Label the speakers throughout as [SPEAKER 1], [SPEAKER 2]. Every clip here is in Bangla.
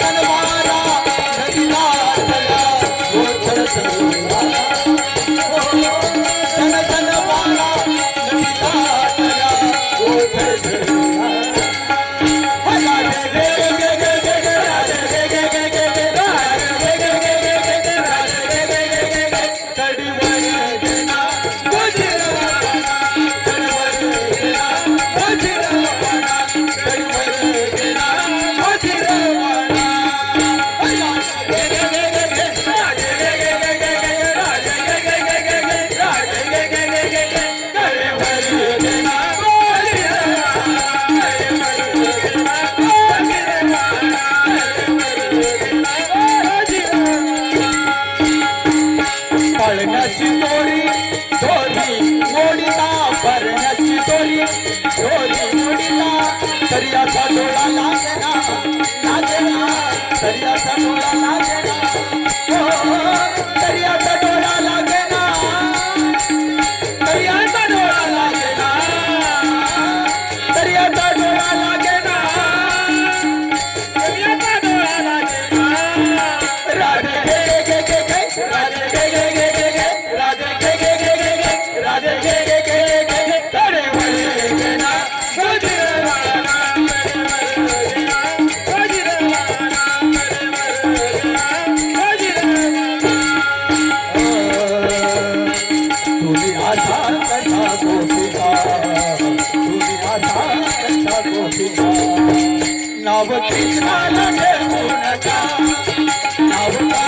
[SPEAKER 1] Animal. मोड़ा परया गोपिका नव कृष्ण लगे नवता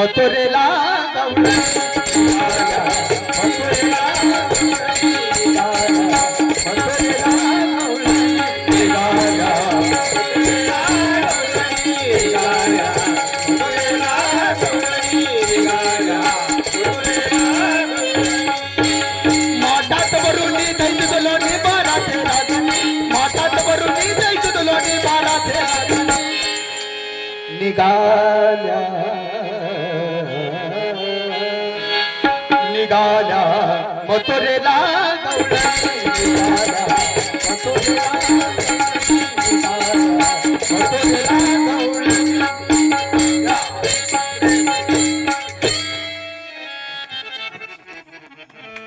[SPEAKER 1] মতরে লাগাও। মতরে লাগাও। निघाल्या. निघाल्या. मथुरेला गौरा मथुरेला